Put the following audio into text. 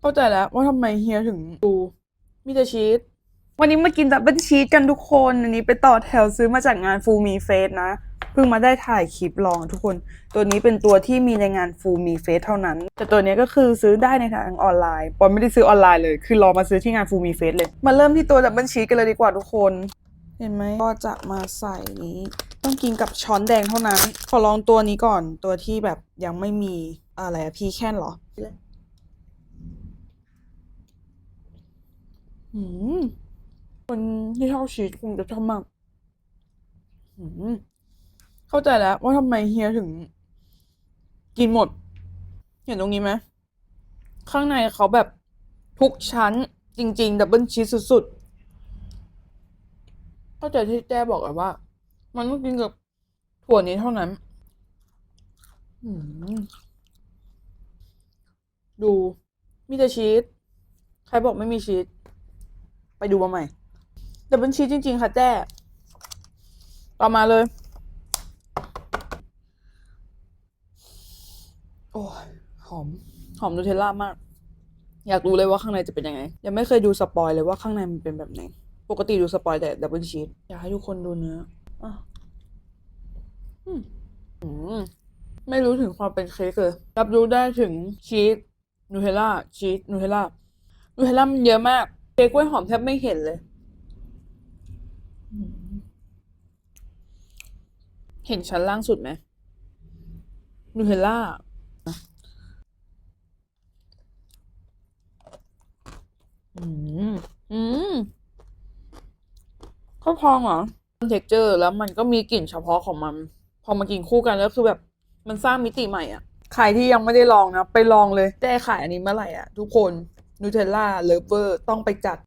เข้าใจแล้วว่าทำไมเฮียถึงดูมีแต่ชีสวันนี้มากินดับเบิลชีสกันทุกคน อันนี้ไปต่อแถวซื้อมาจากงานฟูมีเฟสนะ เพิ่งมาได้ถ่ายคลิปลองทุกคน ตัวนี้เป็นตัวที่มีในงานฟูมีเฟสเท่านั้น แต่ตัวนี้ก็คือซื้อได้ในทางออนไลน์ปอนไม่ได้ซื้อออนไลน์เลย คือรอมาซื้อที่งานฟูมีเฟสเลย มาเริ่มที่ตัวดับเบิลชีสกันเลยดีกว่าทุกคน เห็นไหมก็จะมาใส่นี้ ต้องกินกับช้อนแดงเท่านั้น ขอลองตัวนี้ก่อน ตัวที่แบบยังไม่มีอะไรพีแค่นเหรอ อืมคนที่ชอบชีสคงจะชอบมากอืมเข้าใจแล้ว ว่าทำไมเฮียถึง กินหมด เห็นตรงนี้ไหมข้างในเขาแบบทุกชั้นจริง ๆ ดับเบิลชีสสุดๆ เข้าใจที่แจ้บอกอะว่า มันต้องกินกับถั่วนี้เท่านั้นดู มีแต่ชีส ใครบอกไม่มีชีส ไปดูมาใหม่แต่เป็นชีสจริง ๆ ค่ะแจ้ต่อมาเลย โอ้ยหอม หอมนูเทลล่ามาก อยากรู้เลยว่าข้างในจะเป็นยังไง ยังไม่เคยดูสปอยเลยว่าข้างในมันเป็นแบบไหน ปกติดูสปอยแต่ดับเบิลชีสอยากให้ทุกคนดูเนื้ออะอืมอืมไม่รู้ถึงความเป็นเค้กเลยรับรู้ได้ถึงชีสนูเทลล่าชีสนูเทลล่านูเทลล่ามันเยอะมาก เค้กกล้วยหอมแทบไม่เห็นเลย เห็นชั้นล่างสุดไหมนูเทลล่าอืม อืมข้าวพองเหรอเท็กเจอร์ แล้วมันก็มีกลิ่นเฉพาะของมัน พอมากินคู่กันแล้วคือแบบ มันสร้างมิติใหม่อะ ใครที่ยังไม่ได้ลองนะ ไปลองเลย แต่ขายอันนี้เมื่อไหร่อะ ทุกคน นูเทลล่าเลเวอร์ต้องไปจัด